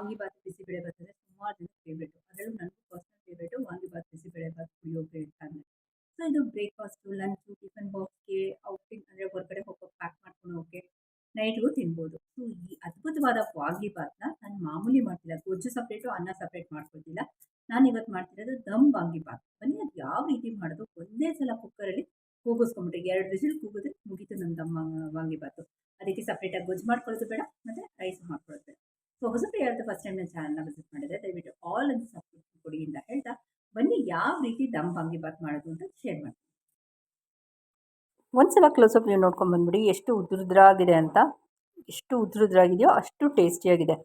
ವಾಂಗಿಬಾತ್ ಬಿಸಿಬೇಳೆಬಾತ್ ಅಂದರೆ ಸುಮಾರು ಜನ ಫೇವ್ರೇಟು ಅದರಲ್ಲೂ ನನಗೂ ಪರ್ಸ್ನಲ್ ಫೇವ್ರೇಟು ವಾಂಗಿಬಾತ್ ಬೇಳೆ ಪುಳಿಯೋಗರೆ ಅಂತ ಅಂದರೆ. ಸೊ ಇದು ಬ್ರೇಕ್ಫಾಸ್ಟು ಲಂಚು ಟಿಫನ್ ಬಾಕ್ಸ್ಗೆ ಔಟಿಂಗ್ ಅಂದರೆ ಹೊರಗಡೆ ಹೋಗೋಕೆ ಪ್ಯಾಕ್ ಮಾಡ್ಕೊಂಡು ಹೋಗೋಕ್ಕೆ ನೈಟ್ಗೂ ತಿನ್ಬೋದು. ಸೊ ಈ ಅದ್ಭುತವಾದ ವಾಂಗಿಬಾತ್ನ ನಾನು ಮಾಮೂಲಿ ಮಾಡ್ತಿಲ್ಲ. ಗೊಜ್ಜು ಸಪ್ರೇಟು ಅನ್ನ ಸಪ್ರೇಟ್ ಮಾಡ್ಕೊಳ್ತಿಲ್ಲ. ನಾನು ಇವತ್ತು ಮಾಡ್ತಿರೋದು ದಮ್ ವಾಂಗಿಬಾತ್ ಬನ್ನಿ ಅದು ಯಾವ ರೀತಿ ಮಾಡೋದು? ಒಂದೇ ಸಲ ಕುಕ್ಕರಲ್ಲಿ ಕೂಗಿಸ್ಕೊಂಬಿಟ್ರೆ ಎರಡು ವಿಸಿಲ್ ಕೂಗಿದ್ರೆ ಮುಗೀತು ನಮ್ಮ ದಮ್ ವಾಂಗಿಬಾತು ಅದಕ್ಕೆ ಸಪ್ರೇಟಾಗಿ ಗೊಜ್ಜು ಮಾಡ್ಕೊಳ್ಳೋದು ಬೇಡ, ಮತ್ತು ರೈಸ್ ಮಾಡ್ಕೊಳ್ಳೋದು ಬೇಡ. ಸೊ ಹೊಸಬ್ರು ಯಾರಾದರೂ ಫಸ್ಟ್ ಟೈಮ್ ನನ್ನ ಚಾನಲ್ನ ವಿಸಿಟ್ ಮಾಡಿದರೆ ದಯವಿಟ್ಟು ಆಲ್ ಅಂತ ಸಬ್ಸ್ಕ್ರೈಬ್ ಕೊಡಿ ಅಂತ ಹೇಳ್ತಾ ಬನ್ನಿ ಯಾವ ರೀತಿ ದಮ್ ವಾಂಗಿಬಾತ್ ಮಾಡೋದು ಅಂತ ಶೇರ್ ಮಾಡ್ತೀನಿ. ಒಂದ್ಸಲ ಕ್ಲೋಸಪ್ ನೀವು ನೋಡ್ಕೊಂಡು ಬಂದ್ಬಿಡಿ, ಎಷ್ಟು ಉದ್ರದ್ರಾಗಿದೆ ಅಂತ. ಎಷ್ಟು ಉದ್ರದ್ರಾಗಿದೆಯೋ ಅಷ್ಟು ಟೇಸ್ಟಿಯಾಗಿದೆ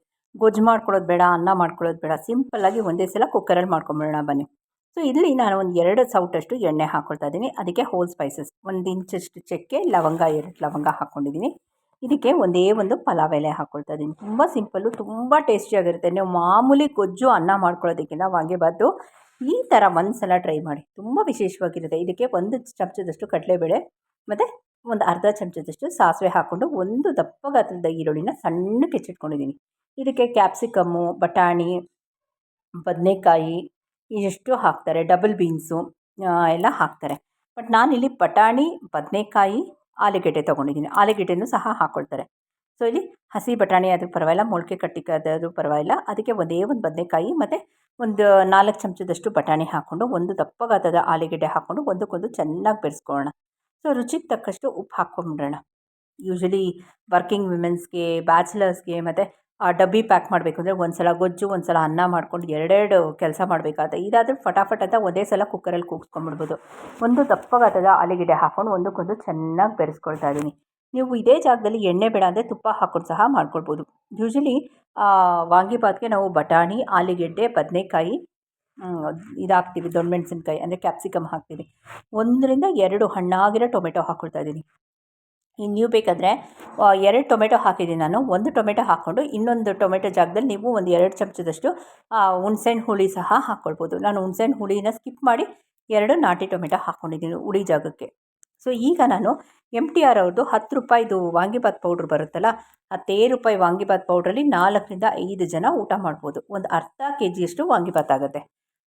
ಗೊಜ್ಜು ಮಾಡ್ಕೊಳ್ಳೋದು ಬೇಡ, ಅನ್ನ ಮಾಡ್ಕೊಳ್ಳೋದು ಬೇಡ ಸಿಂಪಲ್ಲಾಗಿ ಒಂದೇ ಸಲ ಕುಕ್ಕರಲ್ಲಿ ಮಾಡ್ಕೊಂಬಿಡೋಣ ಬನ್ನಿ. ಸೊ ಇಲ್ಲಿ ನಾನು ಒಂದು ಎರಡು ಸೌಟಷ್ಟು ಎಣ್ಣೆ ಹಾಕ್ಕೊಳ್ತಾ ಇದ್ದೀನಿ. ಅದಕ್ಕೆ ಹೋಲ್ ಸ್ಪೈಸಸ್ ಒಂದು ಇಂಚಷ್ಟು ಚಕ್ಕೆ, ಲವಂಗ, ಎರಡು ಲವಂಗ ಹಾಕ್ಕೊಂಡಿದ್ದೀನಿ ಇದಕ್ಕೆ ಒಂದೇ ಒಂದು ಪಲಾವ್ ಎಲೆ ಹಾಕ್ಕೊಳ್ತಾ ಇದ್ದೀನಿ ತುಂಬ ಸಿಂಪಲ್ಲು, ತುಂಬ ಟೇಸ್ಟಿಯಾಗಿರುತ್ತೆ. ನೀವು ಮಾಮೂಲಿ ಗೊಜ್ಜು, ಅನ್ನ ಮಾಡ್ಕೊಳ್ಳೋದಕ್ಕಿಂತ ವಾಂಗಿಬಾತು ಈ ಥರ ಒಂದು ಸಲ ಟ್ರೈ ಮಾಡಿ. ತುಂಬ ವಿಶೇಷವಾಗಿರುತ್ತೆ. ಇದಕ್ಕೆ ಒಂದು ಚಮಚದಷ್ಟು ಕಡಲೆಬೇಳೆ ಮತ್ತು ಒಂದು ಅರ್ಧ ಚಮಚದಷ್ಟು ಸಾಸಿವೆ ಹಾಕ್ಕೊಂಡು ಒಂದು ದಪ್ಪ ಗಾತ್ರದ ಈರುಳ್ಳಿನ ಸಣ್ಣಕ್ಕೆ ಹೆಚ್ಚಿಟ್ಕೊಂಡಿದ್ದೀನಿ. ಇದಕ್ಕೆ ಕ್ಯಾಪ್ಸಿಕಮ್ಮು, ಬಟಾಣಿ, ಬದನೆಕಾಯಿ ಇಷ್ಟು ಹಾಕ್ತಾರೆ. ಡಬಲ್ ಬೀನ್ಸು ಎಲ್ಲ ಹಾಕ್ತಾರೆ. ಬಟ್ ನಾನಿಲ್ಲಿ ಬಟಾಣಿ, ಬದನೆಕಾಯಿ ಆಲೂಗೆಡ್ಡೆ ತೊಗೊಂಡಿದ್ದೀನಿ. ಆಲೂಗೆಡ್ಡೆನೂ ಸಹ ಹಾಕ್ಕೊಳ್ತಾರೆ ಸೊ ಇಲ್ಲಿ ಹಸಿ ಬಟಾಣಿ ಆದರೂ ಪರವಾಗಿಲ್ಲ, ಮೊಳಕೆ ಕಟ್ಟಿಕಾದರೂ ಪರವಾಗಿಲ್ಲ. ಅದಕ್ಕೆ ಒಂದೇ ಒಂದು ಬದನೆಕಾಯಿ ಮತ್ತು ಒಂದು ನಾಲ್ಕು ಚಮಚದಷ್ಟು ಬಟಾಣಿ ಹಾಕ್ಕೊಂಡು, ಒಂದು ದಪ್ಪಗಾತದ ಆಲೂಗೆಡ್ಡೆ ಹಾಕ್ಕೊಂಡು, ಒಂದಕ್ಕೊಂದು ಚೆನ್ನಾಗಿ ಬೆರೆಸ್ಕೊಳ್ಳೋಣ. ಸೊ ರುಚಿಗೆ ತಕ್ಕಷ್ಟು ಉಪ್ಪು ಹಾಕ್ಕೊಂಡ್ಬಿಡೋಣ ಯೂಶ್ವಲಿ ವರ್ಕಿಂಗ್ ವಿಮೆನ್ಸ್ಗೆ ಬ್ಯಾಚುಲರ್ಸ್ಗೆ ಮತ್ತು ಡಬ್ಬಿ ಪ್ಯಾಕ್ ಮಾಡಬೇಕು ಅಂದರೆ ಒಂದು ಸಲ ಗೊಜ್ಜು ಒಂದು ಸಲ ಅನ್ನ ಮಾಡ್ಕೊಂಡು ಎರಡೆರಡು ಕೆಲಸ ಮಾಡಬೇಕಾಗುತ್ತೆ ಇದಾದರೂ ಫಟಾಫಟ್ ಅಂತ ಒಂದೇ ಸಲ ಕುಕ್ಕರಲ್ಲಿ ಕೂಗಿಸ್ಕೊಂಡ್ಬಿಡ್ಬೋದು ಒಂದು ದಪ್ಪಗಾತದ ಆಲಿಗಿಡೆ ಆಲೂಗೆಡ್ಡೆ ಹಾಕ್ಕೊಂಡು ಒಂದಕ್ಕೊಂದು ಚೆನ್ನಾಗಿ ಬೆರೆಸ್ಕೊಳ್ತಾ ಇದ್ದೀನಿ. ನೀವು ಇದೇ ಜಾಗದಲ್ಲಿ ಎಣ್ಣೆ ಬೇಡ ಅಂದರೆ ತುಪ್ಪ ಹಾಕ್ಕೊಂಡು ಸಹ ಮಾಡ್ಕೊಳ್ಬೋದು. ಯೂಶ್ವಲಿ ವಾಂಗಿಬಾತ್ಗೆ ನಾವು ಬಟಾಣಿ, ಆಲೂಗೆಡ್ಡೆ, ಬದನೆಕಾಯಿ ಇದು ಹಾಕ್ತೀವಿ ದೊಣ್ಣೆ, ಮೆಣಸಿನ್ಕಾಯಿ ಅಂದರೆ ಕ್ಯಾಪ್ಸಿಕಮ್ ಹಾಕ್ತೀವಿ. ಒಂದರಿಂದ ಎರಡು ಹಣ್ಣಾಗಿರೋ ಟೊಮೆಟೊ ಹಾಕ್ಕೊಳ್ತಾ ಇದ್ದೀನಿ. ನೀವು ಬೇಕಾದರೆ ಎರಡು ಟೊಮೆಟೊ ಹಾಕಿದ್ದೀನಿ ನಾನು. ಒಂದು ಟೊಮೆಟೊ ಹಾಕ್ಕೊಂಡು ಇನ್ನೊಂದು ಟೊಮೆಟೊ ಜಾಗದಲ್ಲಿ ನೀವು ಒಂದು ಎರಡು ಚಮಚದಷ್ಟು ಹುಣ್ಸೆಹಣ್ಣು ಹುಳಿ ಸಹ ಹಾಕ್ಕೊಳ್ಬೋದು ನಾನು ಹುಣ್ಸೆಹಣ್ಣು ಹುಳಿನ ಸ್ಕಿಪ್ ಮಾಡಿ ಎರಡು ನಾಟಿ ಟೊಮೆಟೊ ಹಾಕ್ಕೊಂಡಿದ್ದೀನಿ ಹುಳಿ ಜಾಗಕ್ಕೆ. ಸೊ, ಈಗ ನಾನು ಎಂ ಟಿ ಆರ್ ಅವ್ರದ್ದು ಹತ್ತು ರೂಪಾಯಿದು ವಾಂಗಿಬಾತ್ ಪೌಡ್ರ್ ಬರುತ್ತಲ್ಲ ಹತ್ತೇ ರೂಪಾಯಿ ವಾಂಗಿಬಾತ್ ಪೌಡ್ರಲ್ಲಿ ನಾಲ್ಕರಿಂದ ಐದು ಜನ ಊಟ ಮಾಡ್ಬೋದು. ಒಂದು ಅರ್ಧ ಕೆ ಜಿಯಷ್ಟು ವಾಂಗಿಬಾತ್ ಆಗುತ್ತೆ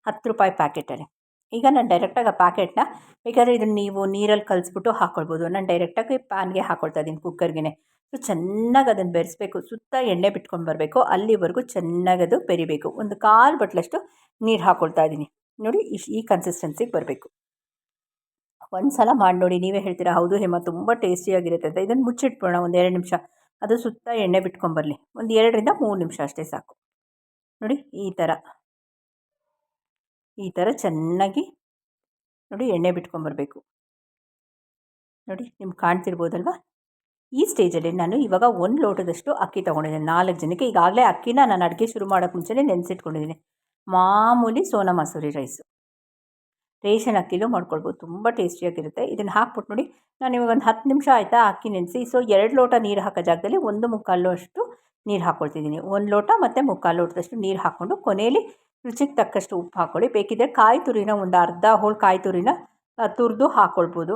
ಹತ್ತು ರೂಪಾಯಿ ಪ್ಯಾಕೆಟಲ್ಲಿ. ಈಗ ನಾನು ಡೈರೆಕ್ಟಾಗಿ ಆ ಪ್ಯಾಕೆಟ್ನ ಬೇಕಾದರೆ ಇದನ್ನು ನೀವು ನೀರಲ್ಲಿ ಕಲಿಸ್ಬಿಟ್ಟು ಹಾಕ್ಕೊಳ್ಬೋದು ನಾನು ಡೈರೆಕ್ಟಾಗಿ ಪ್ಯಾನ್ಗೆ ಹಾಕ್ಕೊಳ್ತಾ ಇದ್ದೀನಿ ಕುಕ್ಕರ್ಗೆ ಸೊ ಚೆನ್ನಾಗಿ ಅದನ್ನು ಬೆರೆಸ್ಬೇಕು. ಸುತ್ತ ಎಣ್ಣೆ ಬಿಟ್ಕೊಂಡು ಬರಬೇಕು. ಅಲ್ಲಿವರೆಗೂ ಚೆನ್ನಾಗಿ ಅದು ಬೆರಿಬೇಕು. ಒಂದು ಕಾಲು ಬಟ್ಲಷ್ಟು ನೀರು ಹಾಕ್ಕೊಳ್ತಾ ಇದ್ದೀನಿ. ನೋಡಿ ಇಶ್ ಈ ಕನ್ಸಿಸ್ಟೆನ್ಸಿಗೆ ಬರಬೇಕು. ಒಂದು ಸಲ ಮಾಡಿ ನೋಡಿ. ನೀವೇ ಹೇಳ್ತೀರಾ, ಹೌದು ಹೇಮ, ತುಂಬ ಟೇಸ್ಟಿಯಾಗಿರುತ್ತೆ ಅಂತ. ಇದನ್ನು ಮುಚ್ಚಿಟ್ಬಿಡೋಣ ಒಂದು ಎರಡು ನಿಮಿಷ. ಅದು ಸುತ್ತ ಎಣ್ಣೆ ಬಿಟ್ಕೊಂಬರಲಿ ಒಂದು ಎರಡರಿಂದ ಮೂರು ನಿಮಿಷ ಅಷ್ಟೇ ಸಾಕು. ನೋಡಿ, ಈ ಥರ ಈ ಥರ ಚೆನ್ನಾಗಿ ನೋಡಿ ಎಣ್ಣೆ ಬಿಟ್ಕೊಂಬರ್ಬೇಕು ನೋಡಿ ನಿಮ್ಗೆ ಕಾಣ್ತಿರ್ಬೋದಲ್ವ? ಈ ಸ್ಟೇಜಲ್ಲಿ ನಾನು ಇವಾಗ ಒಂದು ಲೋಟದಷ್ಟು ಅಕ್ಕಿ ತೊಗೊಂಡಿದ್ದೀನಿ. ನಾಲ್ಕು ಜನಕ್ಕೆ ಈಗಾಗಲೇ ಅಕ್ಕಿನ ನಾನು ಅಡುಗೆ ಶುರು ಮಾಡೋಕ್ಕೆ ಮುಂಚೆನೇ ನೆನೆಸಿಟ್ಕೊಂಡಿದ್ದೀನಿ. ಮಾಮೂಲಿ ಸೋನಾ ಮಸೂರಿ ರೈಸು. ರೇಷನ್ ಅಕ್ಕಿಲೂ ಮಾಡ್ಕೊಳ್ಬೋದು. ತುಂಬ ಟೇಸ್ಟಿಯಾಗಿರುತ್ತೆ. ಇದನ್ನು ಹಾಕ್ಬಿಟ್ಟು ನೋಡಿ, ನಾನು ಇವಾಗ ಒಂದು ಹತ್ತು ನಿಮಿಷ ಆಯಿತಾ ಅಕ್ಕಿ ನೆನೆಸಿ. ಸೊ ಎರಡು ಲೋಟ ನೀರು ಹಾಕೋ ಜಾಗದಲ್ಲಿ ಒಂದು ಮುಕ್ಕಾಲು ಅಷ್ಟು ನೀರು ಹಾಕ್ಕೊಳ್ತಿದ್ದೀನಿ ಒಂದು ಲೋಟ ಮತ್ತು ಮುಕ್ಕಾಲು ಲೋಟದಷ್ಟು ನೀರು ಹಾಕ್ಕೊಂಡು ಕೊನೆಯಲ್ಲಿ ರುಚಿಗೆ ತಕ್ಕಷ್ಟು ಉಪ್ಪು ಹಾಕ್ಕೊಳ್ಳಿ ಬೇಕಿದ್ದರೆ ಕಾಯಿ ತುರಿನ ಒಂದು ಅರ್ಧ ಹೋಳು ಕಾಯಿ ತುರಿನ ತುರಿದು ಹಾಕ್ಕೊಳ್ಬೋದು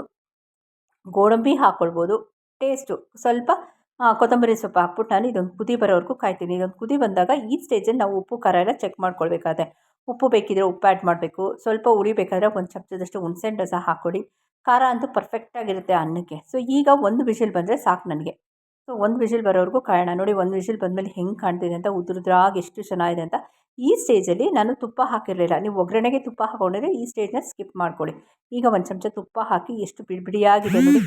ಗೋಡಂಬಿ ಹಾಕ್ಕೊಳ್ಬೋದು ಟೇಸ್ಟು ಸ್ವಲ್ಪ ಕೊತ್ತಂಬರಿ ಸೊಪ್ಪು ಹಾಕ್ಬಿಟ್ಟು ನಾನು ಇದೊಂದು ಕುದಿ ಬರೋವರೆಗೂ ಕಾಯ್ತೀನಿ. ಇದೊಂದು ಕುದಿ ಬಂದಾಗ ಈ ಸ್ಟೇಜಲ್ಲಿ ನಾವು ಉಪ್ಪು, ಖಾರ ಎಲ್ಲ ಚೆಕ್ ಮಾಡ್ಕೊಳ್ಬೇಕಾದ್ರೆ. ಉಪ್ಪು ಬೇಕಿದ್ರೆ ಉಪ್ಪು ಆ್ಯಡ್ ಮಾಡಬೇಕು. ಸ್ವಲ್ಪ ಉಳಿ ಬೇಕಾದರೆ ಒಂದು ಚಮಚದಷ್ಟು ಹುಣಸೆಹಣ್ಣು ರಸ ಹಾಕ್ಕೊಡಿ ಖಾರ ಅಂತೂ ಪರ್ಫೆಕ್ಟಾಗಿರುತ್ತೆ ಅನ್ನಕ್ಕೆ. ಸೊ ಈಗ ಒಂದು ವಿಷಿಲ್ ಬಂದರೆ ಸಾಕು ನನಗೆ. ಸೊ ಒಂದು ವಿಷಿಲ್ ಬರೋವರೆಗೂ ಕಾಯೋಣ ನೋಡಿ, ಒಂದು ವಿಷಿಲ್ ಬಂದಮೇಲೆ ಹೆಂಗೆ ಕಾಣ್ತಿದೆ ಅಂತ, ಉದುರುದ್ರಾಗಿ ಎಷ್ಟು ಚೆನ್ನಾಗಿದೆ ಅಂತ ಈ ಸ್ಟೇಜಲ್ಲಿ ನಾನು ತುಪ್ಪ ಹಾಕಿರಲಿಲ್ಲ. ನೀವು ಒಗ್ಗರಣೆಗೆ ತುಪ್ಪ ಹಾಕೊಂಡ್ರೆ ಈ ಸ್ಟೇಜ್ನ ಸ್ಕಿಪ್ ಮಾಡ್ಕೊಳ್ಳಿ. ಈಗ ಒಂದು ಚಮಚ ತುಪ್ಪ ಹಾಕಿ ಎಷ್ಟು ಬಿಡಿಬಿಡಿಯಾಗಿದೆ ನೋಡಿ.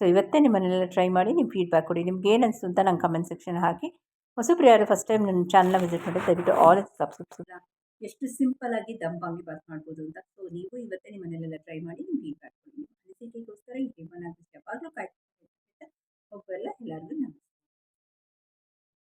ಸೊ ಇವತ್ತೇ ನಿಮ್ಮನ್ನೆಲ್ಲ ಟ್ರೈ ಮಾಡಿ ನಿಮ್ಮ ಫೀಡ್ಬ್ಯಾಕ್ ಕೊಡಿ. ನಿಮ್ಗೆ ಏನು ಅನಿಸ್ತು ಅಂತ ನಂಗೆ ಕಮೆಂಟ್ ಸೆಕ್ಷನ್ ಹಾಕಿ. ಹೊಸಬ್ರು ಯಾರು ಫಸ್ಟ್ ಟೈಮ್ ನನ್ನ ಚಾನಲ್ನ ವಿಸಿಟ್ ಮಾಡಿ ದಯವಿಟ್ಟು ಆಲ್ ಸಬ್ಸ್ಕ್ರೈಬ್ ಎಷ್ಟು ಸಿಂಪಲ್ ಆಗಿ ದಮ್ ಬಾತ್ ಮಾಡ್ಬೋದು ಅಂತ. ಸೊ ನೀವು ಇವತ್ತೇ ನಿಮ್ಮನ್ನೆಲ್ಲ ಟ್ರೈ